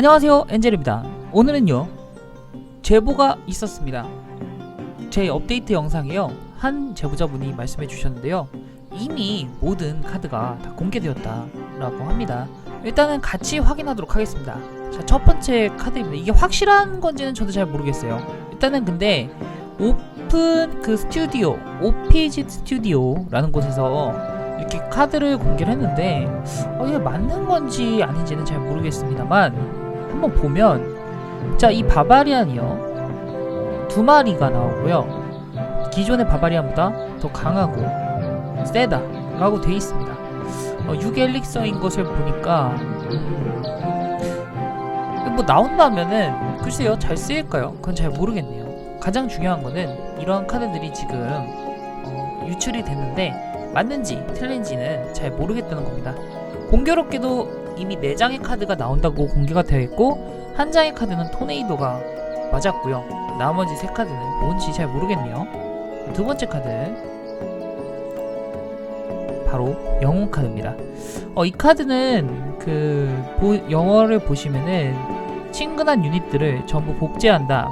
안녕하세요 엔젤입니다. 오늘은요 제보가 있었습니다. 제 업데이트 영상에요. 한 제보자분이 말씀해 주셨는데요. 이미 모든 카드가 다 공개되었다 라고 합니다. 일단은 같이 확인하도록 하겠습니다. 자 첫 번째 카드입니다. 이게 확실한 건지는 저도 잘 모르겠어요. 일단은 근데 오픈 그 스튜디오 오피지 스튜디오라는 곳에서 이렇게 카드를 공개를 했는데 어, 이게 맞는 건지 아닌지는 잘 모르겠습니다만 한번 보면 자 이 바바리안이요 어, 두 마리가 나오고요 기존의 바바리안보다 더 강하고 세다 라고 돼 있습니다 어, 6엘릭서인 것을 보니까 음, 뭐 나온다면은 글쎄요 잘 쓰일까요? 그건 잘 모르겠네요 가장 중요한 거는 이러한 카드들이 지금 어, 유출이 됐는데 맞는지 틀린지는 잘 모르겠다는 겁니다. 공교롭게도 이미 4장의 카드가 나온다고 공개가 되어 있고 한 장의 카드는 토네이도가 맞았고요. 나머지 세 카드는 뭔지 잘 모르겠네요. 두 번째 카드 바로 영웅 카드입니다. 어, 이 카드는 그 보- 영어를 보시면은 친근한 유닛들을 전부 복제한다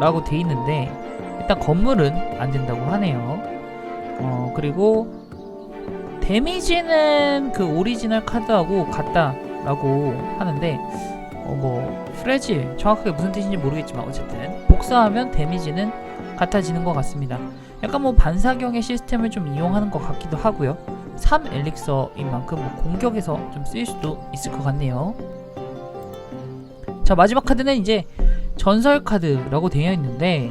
라고 돼 있는데 일단 건물은 안 된다고 하네요. 어 그리고 데미지는 그 오리지널 카드하고 같다라고 하는데 어 뭐 프레질 정확하게 무슨 뜻인지 모르겠지만 어쨌든 복사하면 데미지는 같아지는 것 같습니다. 약간 뭐 반사경의 시스템을 좀 이용하는 것 같기도 하고요. 3 엘릭서인 만큼 뭐 공격에서 좀 쓰일 수도 있을 것 같네요. 자 마지막 카드는 이제 전설 카드라고 되어 있는데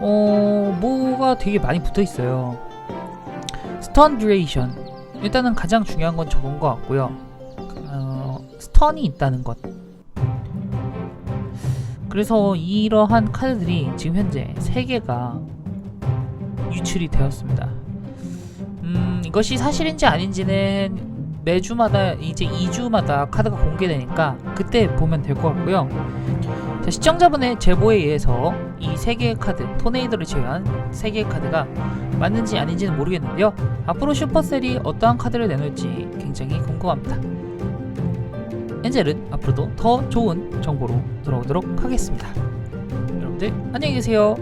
어 뭐가 되게 많이 붙어 있어요. 스턴 듀레이션 일단은 가장 중요한 건 저건 것 같고요. 어, 스턴이 있다는 것. 그래서 이러한 카드들이 지금 현재 3개가 유출이 되었습니다. 음, 이것이 사실인지 아닌지는 매주마다 이제 2주마다 카드가 공개되니까 그때 보면 될 것 같고요. 자, 시청자분의 제보에 의해서 이세 개의 카드, 토네이도를 제외한 세 개의 카드가 맞는지 아닌지는 모르겠는데요. 앞으로 슈퍼셀이 어떠한 카드를 내놓을지 굉장히 궁금합니다. 엔젤은 앞으로도 더 좋은 정보로 돌아오도록 하겠습니다. 여러분들 안녕히 계세요.